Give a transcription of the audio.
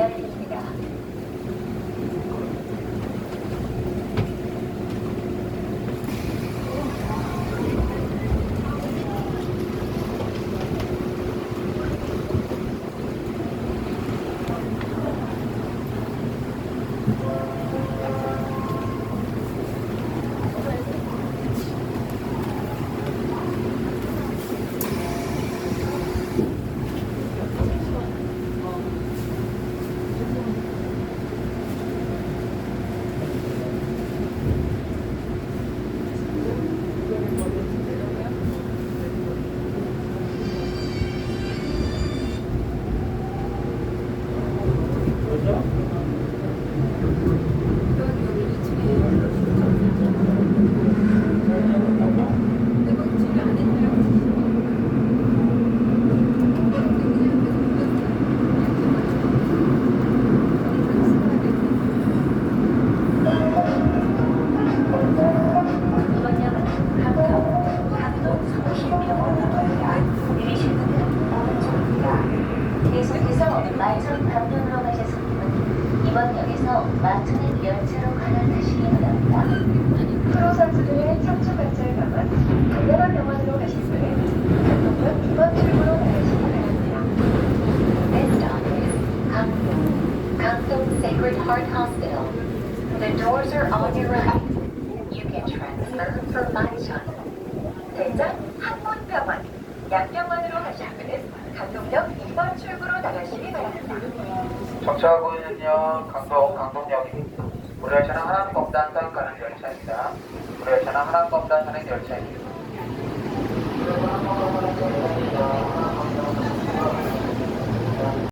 열립니다. 이번 역은 강동, 강동 성심병원입니다. 내리실 문은 오른쪽입니다. 계속해서 마천 방면으로 손님은 이번 역에서 마천행 열차로 갈아타시기 바랍니다. 프로 선수들의 청주 관찰병원 달려라 병원으로 가실 분은 강동역 2번 출구로 나가시기 바랍니다. This stop is 강동, 강동 Sacred Heart Hospital. The doors are on your right. You can transfer for 마천. 대장 양병원으로 가실 분은 강동역 2번 출구로 나가시기 바랍니다. 정차하고 있는요 강동 강동역입니다. 우리 열차는 하남 검단선 가는 열차입니다. 우리 열차는 하남 검단선행 열차입니다.